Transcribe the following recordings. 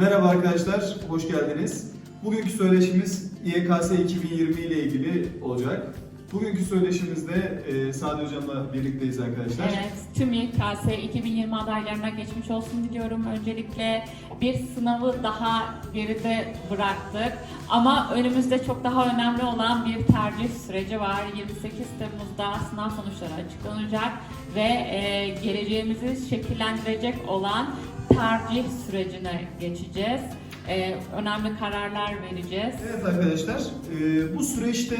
Merhaba arkadaşlar, hoş geldiniz. Bugünkü söyleşimiz İEKS 2020 ile ilgili olacak. Bugünkü söyleşimizde e, Sadi Hocam'la birlikteyiz arkadaşlar. Evet, tüm İKS 2020 adaylarına geçmiş olsun diliyorum. Öncelikle bir sınavı daha geride bıraktık. Ama önümüzde çok daha önemli olan bir tercih süreci var. 28 Temmuz'da sınav sonuçları açıklanacak ve e, geleceğimizi şekillendirecek olan tercih sürecine geçeceğiz. E, önemli kararlar vereceğiz. Evet arkadaşlar, e, bu süreçte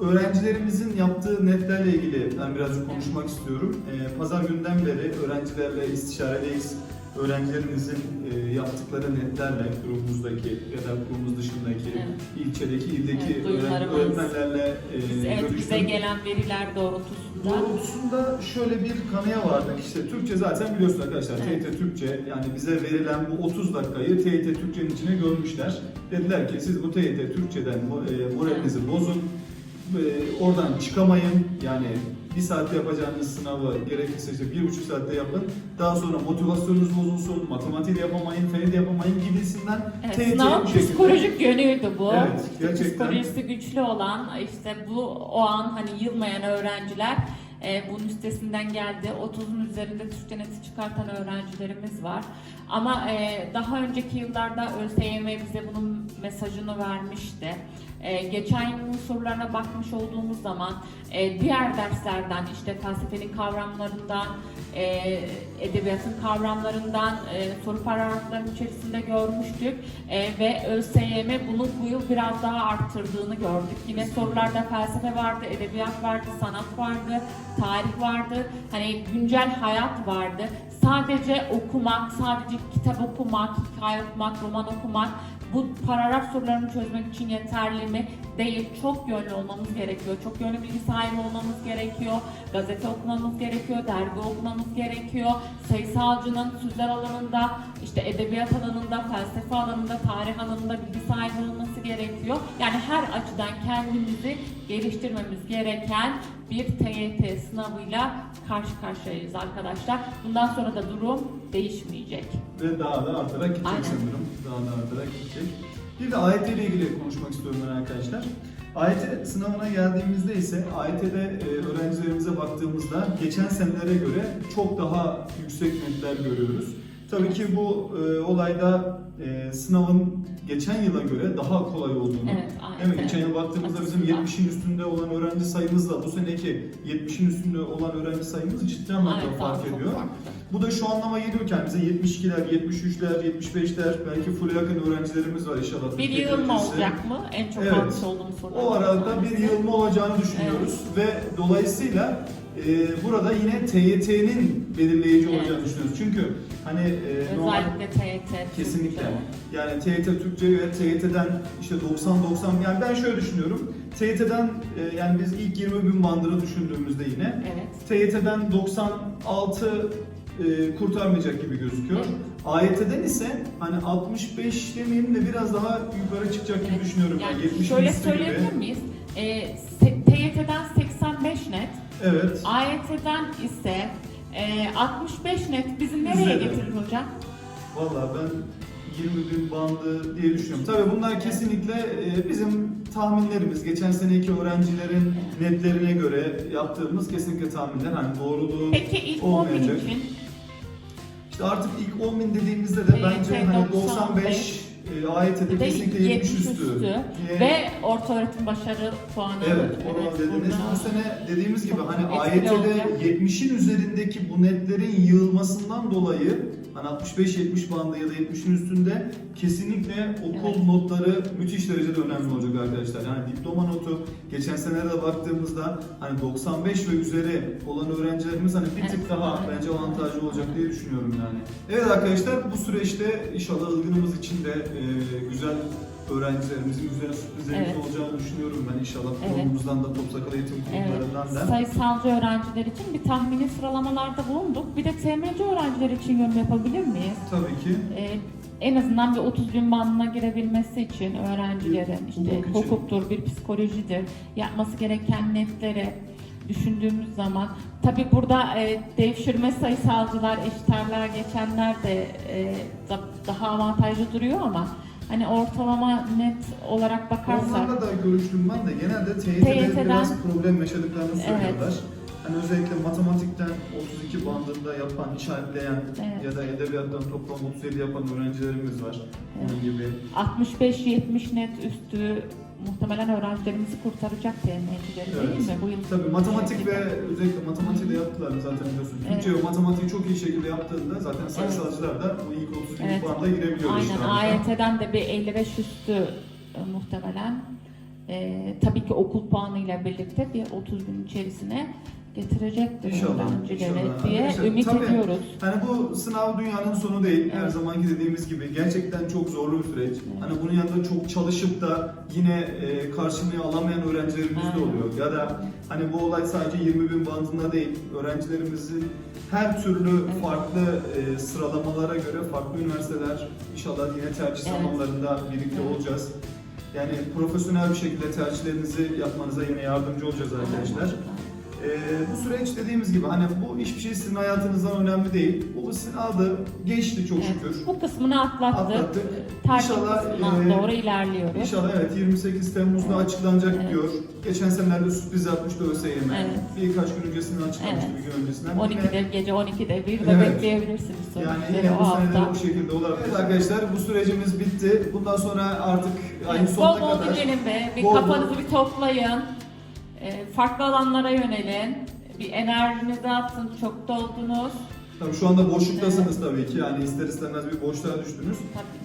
öğrencilerimizin yaptığı netlerle ilgili ben birazcık konuşmak istiyorum. E, Pazar günden beri öğrencilerle istişaredeyiz. Öğrencilerimizin e, yaptıkları netlerle kurumumuzdaki ya da kurumumuz dışındaki Evet. ilçedeki, ildeki Evet, öğren- öğretmenlerle e, Evet, bize görüştüm. gelen veriler doğrultusunda. Doğrultusunda şöyle bir kanıya vardık. İşte Türkçe zaten biliyorsunuz arkadaşlar. Evet. TYT Türkçe yani bize verilen bu 30 dakikayı TYT Türkçenin içine görmüşler. Dediler ki siz bu TYT Türkçeden e, moralinizi bozun. E, Oradan çıkamayın. Yani bir saatte yapacağınız sınavı gerekirse işte bir buçuk saatte yapın. Daha sonra motivasyonunuz bozulsun, matematiği de yapamayın, feni de yapamayın gibisinden Evet, bu şekilde- psikolojik yönüydü bu. Evet, gerçekten. Psikolojisi güçlü olan, işte bu o an hani yılmayan öğrenciler e, bunun üstesinden geldi. 30'un üzerinde Türkçe neti çıkartan öğrencilerimiz var. Ama e, daha önceki yıllarda ÖSYM bize bunun mesajını vermişti. E, geçen yılın sorularına bakmış olduğumuz zaman e, diğer derslerden işte felsefenin kavramlarından, e, edebiyatın kavramlarından e, soru paragraflarının içerisinde görmüştük E, ve ÖSYM bunu bu yıl biraz daha arttırdığını gördük. Yine sorularda felsefe vardı, edebiyat vardı, sanat vardı, tarih vardı, hani güncel hayat vardı. Sadece okumak, sadece kitap okumak, hikaye okumak, roman okumak bu paragraf sorularını çözmek için yeterli mi? Değil. Çok yönlü olmamız gerekiyor. Çok yönlü bilgi sahibi olmamız gerekiyor. Gazete okumamız gerekiyor. Dergi okumamız gerekiyor. Sayısalcının sözler alanında, işte edebiyat alanında, felsefe alanında, tarih alanında bilgi sahibi gerekiyor. Yani her açıdan kendimizi geliştirmemiz gereken bir TYT sınavıyla karşı karşıyayız arkadaşlar. Bundan sonra da durum değişmeyecek. Ve daha da artarak gidecek Aynen. sanırım. Daha da artarak gidecek. Bir de AYT ile ilgili konuşmak istiyorum ben arkadaşlar. AYT sınavına geldiğimizde ise AYT'de e, öğrencilerimize baktığımızda geçen senelere göre çok daha yüksek netler görüyoruz. Tabii ki bu e, olayda e, sınavın geçen yıla göre daha kolay olduğunu Evet, Değil mi? aynen. Geçen yıl baktığımızda bizim Açısından. 70'in üstünde olan öğrenci sayımızla bu seneki 70'in üstünde olan öğrenci sayımız ciddi anlamda Evet, fark ediyor. farklı. Bu da şu anlama geliyor ki yani bize 72'ler, 73'ler, 75'ler belki full yakın öğrencilerimiz var inşallah. Bir yığılma olacak mı? En çok Evet. olduğumuz sorular. O arada bir yığılma olacağını düşünüyoruz ve dolayısıyla e, burada yine TYT'nin belirleyici Evet. olacağını düşünüyoruz. Çünkü hani e, normal Özellikle TYT. Kesinlikle. Türkçe. Yani TYT Türkçe ve TYT'den işte 90-90 yani ben şöyle düşünüyorum. TYT'den e, yani biz ilk 20 bin bandını düşündüğümüzde yine Evet. TYT'den 96 e, kurtarmayacak gibi gözüküyor. Evet. AYT'den ise hani 65 demeyeyim de biraz daha yukarı çıkacak gibi Evet. düşünüyorum. Yani, Yani 70 şöyle söyleyebilir miyiz? Ee, se- TYT'den 85 net, Evet. AYT'den ise e, 65 net bizi nereye getirir hocam? Valla ben 20 bin bandı diye düşünüyorum. Tabii bunlar kesinlikle e, bizim tahminlerimiz. Geçen seneki öğrencilerin netlerine göre yaptığımız kesinlikle tahminler. Hani doğruluğu Peki ilk 10 bin olmayacak. için İşte artık ilk 10 bin dediğimizde de TYT bence hani 95 95, e, AYT'de bir de kesinlikle 70 üstü. E, ve orta öğretim başarı puanı. Evet, onu dediniz. burada- Bu sene dediğimiz gibi hani. AYT'de 70'in üzerindeki bu netlerin yığılmasından dolayı hani 65-70 bandı ya da 70'in üstünde kesinlikle okul Evet. notları müthiş derecede önemli olacak arkadaşlar. Yani diploma notu geçen senelere baktığımızda hani 95 ve üzeri olan öğrencilerimiz hani bir tık Evet, daha aynen. bence avantajlı olacak diye düşünüyorum yani. Evet arkadaşlar bu süreçte inşallah ılgınımız için de güzel öğrencilerimizin güzel sürprizlerimiz Evet. olacağını düşünüyorum ben inşallah Evet. kurumumuzdan da Topsakal Eğitim Kurumlarından Evet, da. sayısalcı öğrenciler için bir tahmini sıralamalarda bulunduk. Bir de TMC öğrenciler için yorum yapabilir miyiz? Tabii ki. Ee, en azından bir 30 bin bandına girebilmesi için öğrencilerin işte Hukuk hukuktur, bir psikolojidir, yapması gereken netleri düşündüğümüz zaman tabi burada e, devşirme sayısalcılar, eşiterler geçenler de e, da- daha avantajlı duruyor ama hani ortalama net olarak bakarsak Onlarla da görüştüm ben de genelde TYT'de TYT'den biraz problem yaşadıklarını Evet. söylüyorlar. Hani özellikle matematikten 32 bandında yapan, işaretleyen Evet. ya da edebiyattan toplam 37 yapan öğrencilerimiz var. Onun gibi. 65-70 net üstü muhtemelen öğrencilerimizi kurtaracak TM'cileri Evet. değil mi? Bu yıl Tabii matematik ve özellikle matematiği de yaptılar zaten biliyorsun. Evet. Türkçe ve matematiği çok iyi şekilde yaptığında zaten sayısalcılar da bu ilk 30 Evet. banda girebiliyor Aynen işte. AYT'den de bir 55 üstü e, muhtemelen. E, tabii ki okul puanıyla birlikte bir 30 bin içerisine getirecektir İnşallah, öğrencileri inşallah. diye Arkadaşlar, ümit tabii. ediyoruz. Hani bu sınav dünyanın sonu değil. Her Evet. zamanki dediğimiz gibi gerçekten çok zorlu bir süreç. Hani bunun yanında çok çalışıp da yine e, karşılığını alamayan öğrencilerimiz de Aynen. oluyor. Ya da hani bu olay sadece 20 bin bandında değil. Öğrencilerimizin her türlü Evet. farklı e, sıralamalara göre farklı üniversiteler inşallah yine tercih Evet. zamanlarında birlikte Evet. olacağız. Yani profesyonel bir şekilde tercihlerinizi yapmanıza yine yardımcı olacağız arkadaşlar. Ee, bu süreç dediğimiz gibi hani bu hiçbir şey sizin hayatınızdan önemli değil. Bu sınavda geçti çok Evet, şükür. bu kısmını atlattık. Atlattık. Tercih İnşallah, kısmına e, doğru ilerliyoruz. İnşallah evet 28 Temmuz'da Evet. açıklanacak Evet. diyor. Geçen senelerde sürpriz yapmıştı ÖSYM. Evet. Birkaç gün öncesinden açıklamıştı Evet. bir gün öncesinden. 12'de gece 12'de bir de Evet. bekleyebilirsiniz Yani yine o bu sene de bu şekilde olabilir. Evet arkadaşlar bu sürecimiz bitti. Bundan sonra artık ayın Evet, sonuna bol bol kadar dinlenin be. Bir Bol bol- kafanızı bir toplayın. E, farklı alanlara yönelin. Bir enerjinizi atın. Çok doldunuz. tabii şu anda boşluktasınız tabii ki. Yani ister istemez bir boşluğa düştünüz.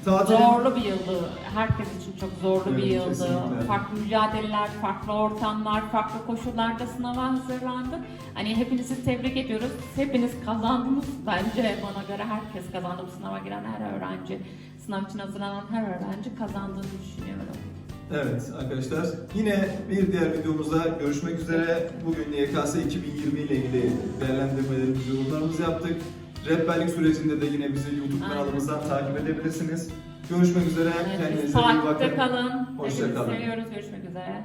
Tabii Tatilin- Zorlu bir yıldı. Herkes için çok zorlu bir Evet, yıldı. kesinlikle. Farklı mücadeleler, farklı ortamlar, farklı koşullarda sınava hazırlandı. Hani hepinizi tebrik ediyoruz. Hepiniz kazandınız bence bana göre herkes kazandı. Bu sınava giren her öğrenci, sınav için hazırlanan her öğrenci kazandığını düşünüyorum. Evet arkadaşlar yine bir diğer videomuzda görüşmek üzere. Bugün YKS 2020 ile ilgili değerlendirmelerimizi, yorumlarımızı yaptık. Rehberlik sürecinde de yine bizi YouTube Aynen. kanalımızdan takip edebilirsiniz. Görüşmek üzere. Evet, Kendinize iyi bakın. takipte kalın. Hoşça Hepinizi kalın. seviyoruz. Görüşmek üzere.